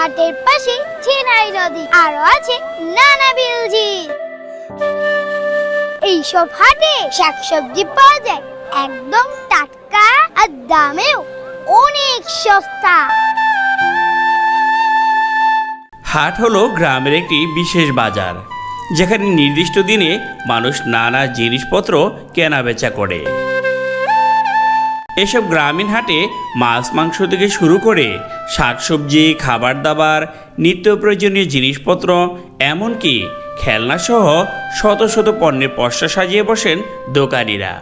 হাটের পাশে চেনাই নদী, আরও আছে নানা বিলঝিল। এইসব হাটে শাকসবজি পাওয়া যায় একদম টাটকা আর দামেও অনেক সস্তা। হাট হলো গ্রামের একটি বিশেষ বাজার, যেখানে নির্দিষ্ট দিনে মানুষ নানা জিনিসপত্র কেনা বেচা করে। এসব গ্রামীণ হাটে মাছ মাংস থেকে শুরু করে শাকসবজি খাবার দাবার নিত্য প্রয়োজনীয় জিনিসপত্র, এমনকি খেলনা সহ শত শত পণ্যের পশ্চা সাজিয়ে বসেন দোকানিরা।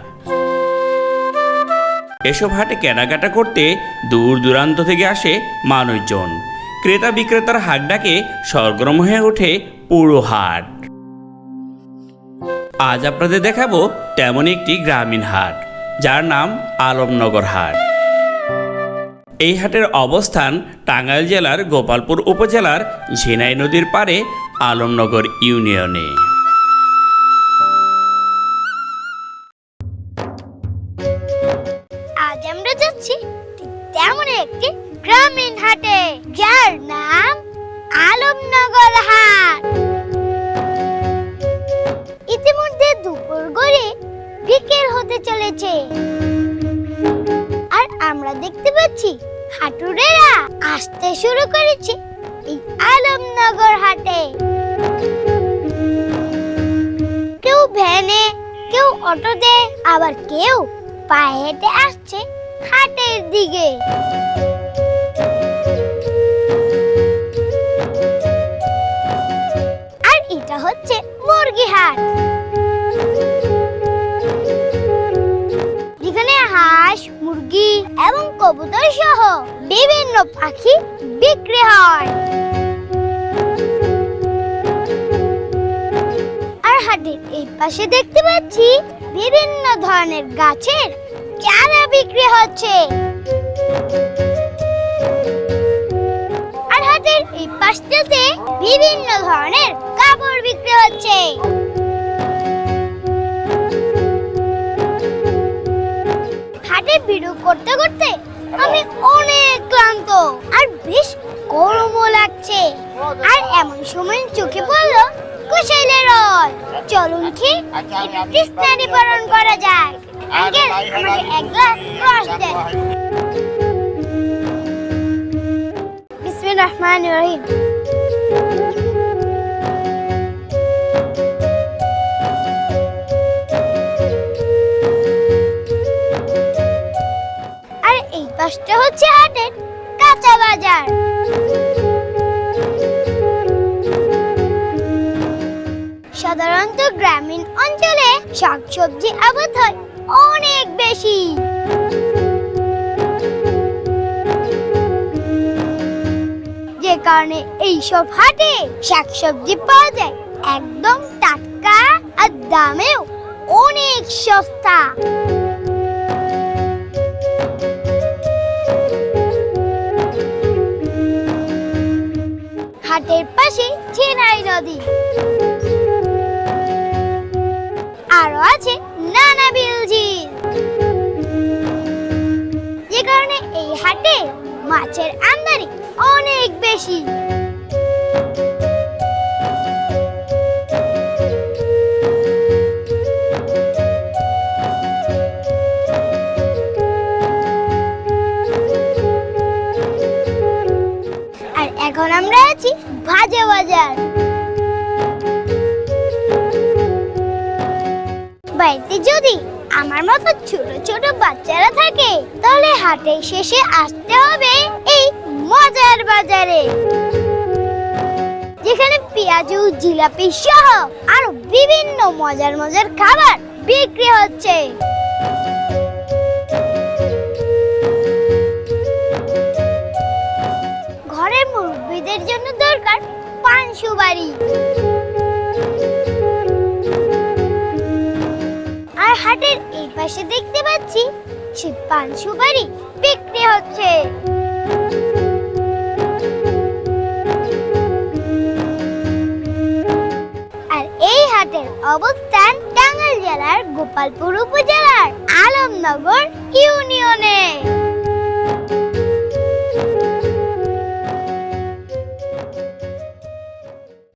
এসব হাটে কেনাকাটা করতে দূর দূরান্ত থেকে আসে মানুষজন। ক্রেতা বিক্রেতার হাট ডাকে সরগরম হয়ে ওঠে পুরো হাট। আজ আপনাদের দেখাবো তেমন একটি গ্রামীণ হাট। যার নাম আলমনগর হাট। এই হাটের অবস্থান টাঙ্গাইল জেলার গোপালপুর উপজেলার ঝিনাই নদীর পারে আলমনগর ইউনিয়নে। পাচ্ছি হাটুরেরা আসতে শুরু করেছে এই আলমনগর হাটে। কেউ ভ্যানে, কেউ অটোতে, আবার কেউ পায়ে হেঁটে আসছে হাটের দিকে। আর এটা হচ্ছে মুরগি হাট। যেখানে হাঁস, মুরগি এবং কবুতর সহ বিভিন্ন পাখি বিক্রি হয়। আর হাটের এই পাশে দেখতে পাচ্ছি বিভিন্ন ধরনের গাছের চারা বিক্রি হচ্ছে। আর হাটের এই পাশটাতে বিভিন্ন ধরনের কাপড় বিক্রি হচ্ছে। আমি অনেক ক্লান্ত। আর বেশ গরমও লাগছে। আর এমন সময় চোখে পড়ল কুশাইলের রল চলুন কি স্নানি করা যাক। আঙ্কেল আমাকে এক গ্লাস রস দেন। বিসমিল্লাহির রহমানির রহিম। শাকসবজি আবাদ হয় অনেক বেশি। যে কারণে এইসব হাটে শাকসবজি পাওয়া যায় একদম টাটকা আর দামেও অনেক সস্তা। হাটের পাশে চেনাই নদী। আছে নানা বিলঝিল। যে কারণে এই হাটে মাছের আমদানি অনেক বেশি। এখন আমরা আছি ভাজা বাজার। বাড়িতে যদি আমার মতো ছোট ছোট বাচ্চারা থাকে, তাহলে হাটে শেষে আসতে হবে এই মজার বাজারে। যেখানে পেঁয়াজু, জিলাপি সহ আরও বিভিন্ন মজার মজার খাবার বিক্রি হচ্ছে। পাশে দেখতে পাচ্ছি সে পান সুপারি বিক্রি হচ্ছে। আর এই হাটের অবস্থান টাঙ্গাইল জেলার গোপালপুর উপজেলার আলমনগর ইউনিয়নে।